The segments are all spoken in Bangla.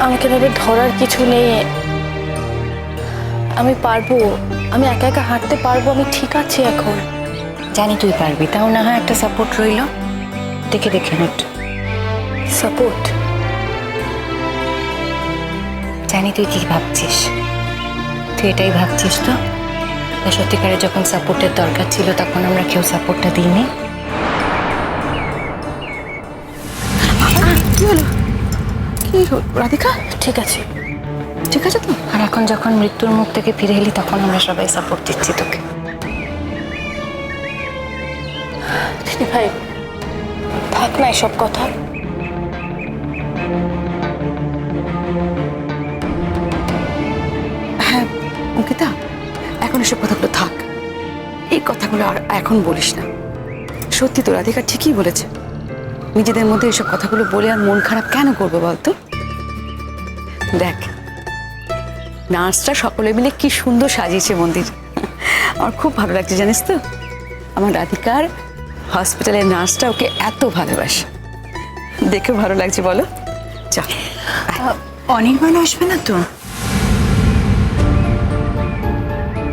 আমাকে ভেবে ধরার কিছু নেই। আমি পারব। আমি একা একা হাঁটতে পারব আমি ঠিক আছি এখন। জানি তুই পারবি তাও না হয় একটা সাপোর্ট রইল? দেখে দেখে হাঁট। সাপোর্ট জানি তুই কি ভাবছিস। তুই এটাই ভাবছিস তো? সত্যিকারে যখন সাপোর্টের দরকার ছিল তখন আমরা কেউ সাপোর্টটা দিইনি? হলো রাধিকা? ঠিক আছে। ঠিক আছে তো? আর এখন যখন মৃত্যুর মুখ থেকে ফিরে এলি তখন আমরা সবাই সাপোর্ট দিচ্ছি তোকে। ভাই থাক না এসব কথা। হ্যাঁ অঙ্কিতা এখন এসব কথাগুলো থাক। এই কথাগুলো আর এখন বলিস না। সত্যি তো রাধিকা ঠিকই বলেছে। নিজেদের মধ্যে এসব কথাগুলো বলে আর মন খারাপ কেন করব বলতো? দেখ নার্সরা সকলে মিলে কি সুন্দর সাজিয়েছে মন্দির। আমার খুব ভালো লাগছে জানিস তো? আমার রাধিকার হসপিটালের নার্সটা ওকে এত ভালোবাসে। দেখেও ভালো লাগছে বলো। চল অনির্বাণ আসবে না তো?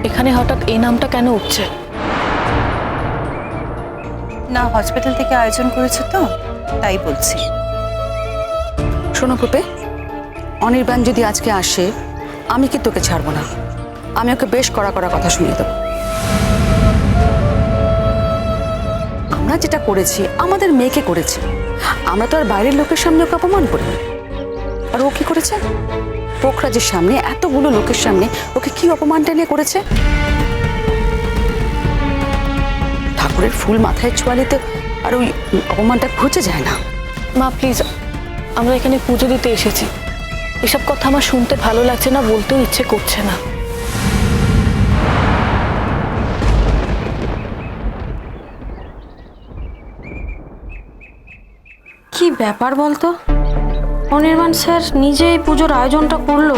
এখানে হঠাৎ এই নামটা কেন উঠছে? না হসপিটাল থেকে আয়োজন করেছে তো তাই বলছি। শোনো প্রপে অনির্বাণ যদি আজকে আসে, আমি কি তোকে ছাড়বো না? আমি ওকে বেশ কড়া কড়া কথা শুনিয়ে দেবো। আমরা যেটা করেছি, আমাদের মেয়েকে করেছি। আমরা তো আর বাইরের লোকের সামনে ওকে অপমান করি আর ও কি করেছে? পোখরাজের সামনে, এতগুলো লোকের সামনে, ওকে কি অপমানটা নিয়ে করেছে? ঠাকুরের ফুল মাথায় ছোঁয়ালে তো আর ওই অপমানটা খুঁজে যায় না। মা, প্লিজ, আমরা এখানে পুজো দিতে এসেছি। এসব কথা আমার শুনতে ভালো লাগছে না, বলতেও ইচ্ছে করছে না। কি ব্যাপার বলতো? অনির্বাণ স্যার নিজেই পুজোর আয়োজনটা করল,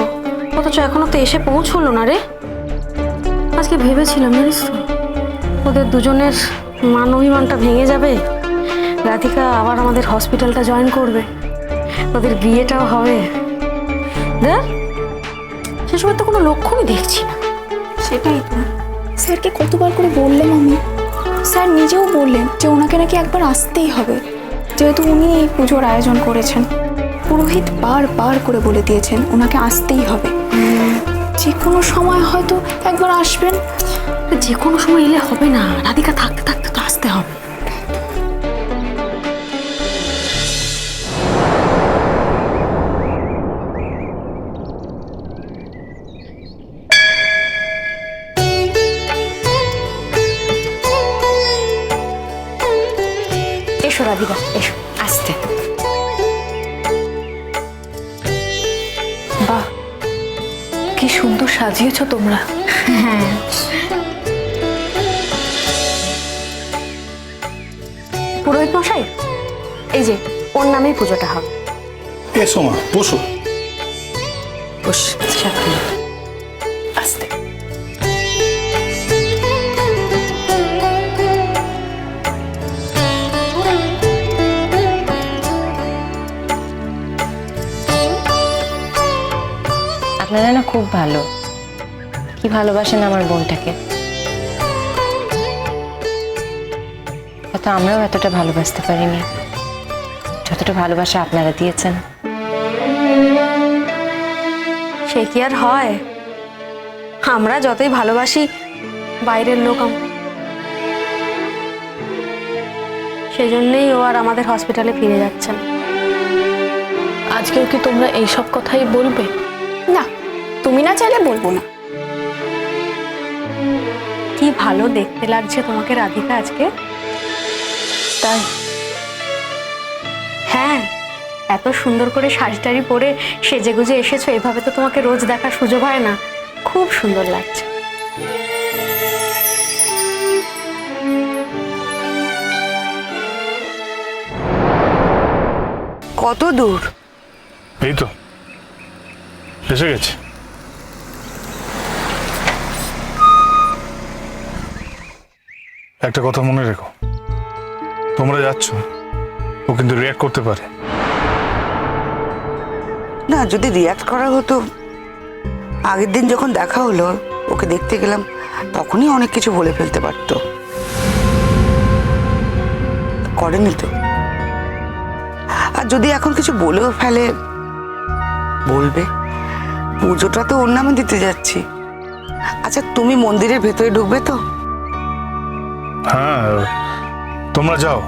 অথচ এখনও তো এসে পৌঁছলো না রে। আজকে ভেবেছিলাম, জানিস তো, ওদের দুজনের মান অভিমানটা ভেঙে যাবে। রাধিকা আবার আমাদের হসপিটালটা জয়েন করবে, ওদের বিয়েটাও হবে। দেখ সেসবের তো কোনো লক্ষণই দেখছি না। সেটাই তো। স্যারকে কতবার করে বললাম আমি? স্যার নিজেও বললেন যে ওনাকে নাকি একবার আসতেই হবে। যেহেতু উনি এই পুজোর আয়োজন করেছেন। পুরোহিত বার বার করে বলে দিয়েছেন ওনাকে আসতেই হবে। যে কোনো সময় হয়তো একবার আসবেন। যে কোনো সময় এলে হবে না। রাধিকা থাকতে থাকতে তো আসতে হবে। এসো রাধিকা এসো আসতে। বাহ কি সুন্দর সাজিয়েছো তোমরা। পুরোহিত মশাই এই যে ওর নামেই পুজোটা হবে। এসো মা বসো। বস আসতে। আপনারা না খুব ভালো। কি ভালোবাসেন আমার বোনটাকে। হয়তো আমরাও এতটা ভালোবাসতে পারিনি। যতটা ভালোবাসা আপনারা দিয়েছেন। সে কি আর হয়? আমরা যতই ভালোবাসি বাইরের লোক আম- সেই জন্যই ও আর আমাদের হসপিটালে ফিরে যাচ্ছেন। আজকেও কি তোমরা এইসব কথাই বলবে? না। তুমি না চাইলে বলব না। কি ভালো দেখতে লাগছে তোমাকে রাধিকা আজকে। তাই? হ্যাঁ এত সুন্দর করে শাড়ি টাড়ি পরে সেজে গুজে এসেছ এভাবে তো তোমাকে রোজ দেখার সুযোগ হয় না। খুব সুন্দর লাগছে। কত দূর? এই তো এসে গেছে। একটা কথা মনে রেখো। তোমরা যাচ্ছ, ও কিন্তু রিয়াক্ট করতে পারে। না, যদি রিয়াক্ট করা হতো, আগের দিন যখন দেখা হলো, ওকে দেখতে গেলাম, তখনই অনেক কিছু বলে ফেলতে পারতো। করেনি তো। আর যদি এখন কিছু বলেও ফেলে, বলবে, পুজোটা তো ওর নামে দিতে যাচ্ছি। আচ্ছা তুমি মন্দিরের ভেতরে ঢুকবে তো? হ্যাঁ তোমরা যাও।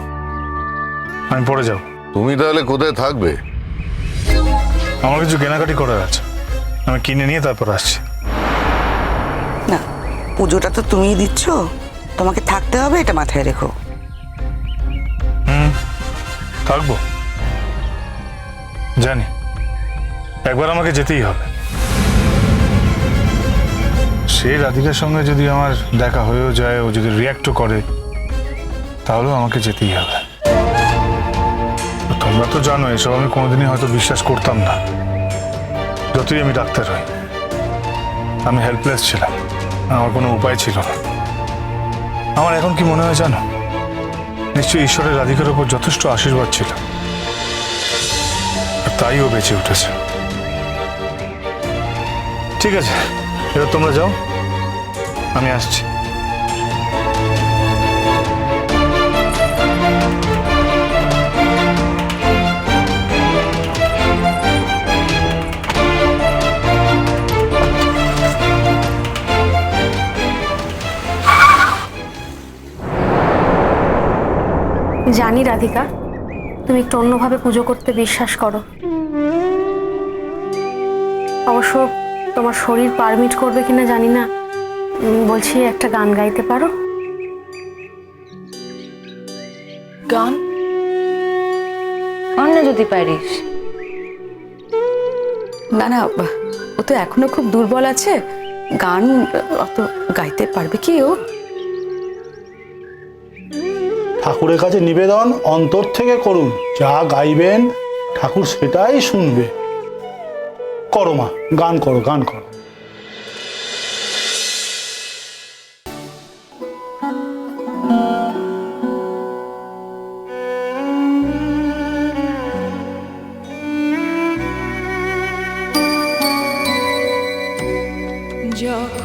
আমি পরে যাও তুমি তাহলে কোথায় থাকবে? আমার কিছু কেনাকাটি করার আছে। আমি কিনে নিয়ে তারপর আসছি। না পুজোটা তো তুমিই দিচ্ছ। তোমাকে থাকতে হবে এটা মাথায় রেখো। থাকব। জানি একবার আমাকে যেতেই হবে। সেই রাধিকার সঙ্গে যদি আমার দেখা হয়েও যায়, ও যদি রিয়াক্টও করে, তাহলেও আমাকে যেতেই হবে। তোমরা তো জানো, এসব আমি কোনোদিনই হয়তো বিশ্বাস করতাম না। যতই আমি ডাক্তার হই, আমি হেল্পলেস ছিলাম। আমার কোনো উপায় ছিল না। আমার এখন কি মনে হয় জানো? নিশ্চয়ই ঈশ্বরের রাধিকার উপর যথেষ্ট আশীর্বাদ ছিল। তাই ও বেঁচে উঠেছে। ঠিক আছে। এবার তোমরা যাও। আমি আসছি। জানি, রাধিকা, তুমি একটু অন্যভাবে পুজো করতে বিশ্বাস করো। অবশ্য তোমার শরীর পারমিট করবে কিনা জানি না। বলছি একটা গান গাইতে পারো? গান? অন্য যদি পারিস। না না ও তো এখনও খুব দুর্বল আছে। গান অত গাইতে পারবে কি ও? ঠাকুরের কাছে নিবেদন অন্তর থেকে করুন। যা গাইবেন ঠাকুর সেটাই শুনবে। করো মা গান করো গান করো। যখন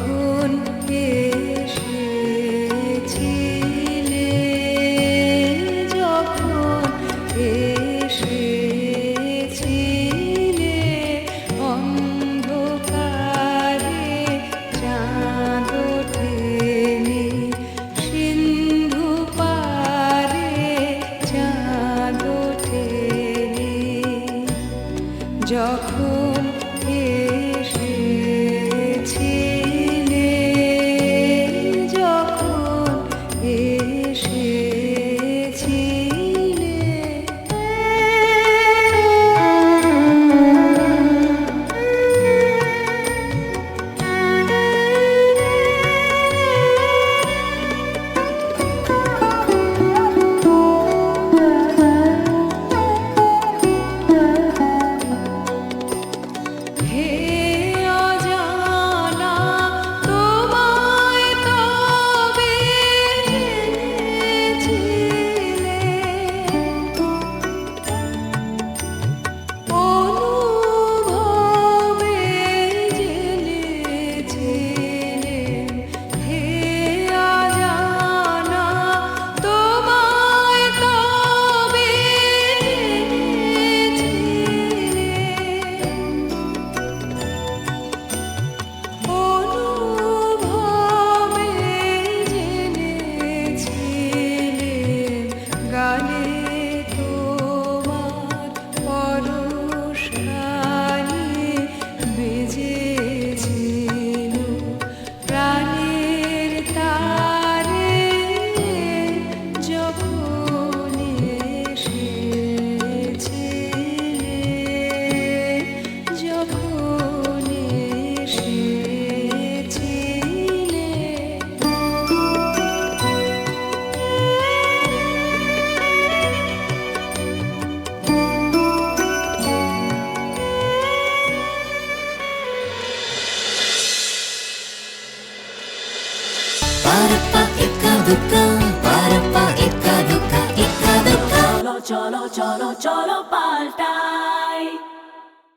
8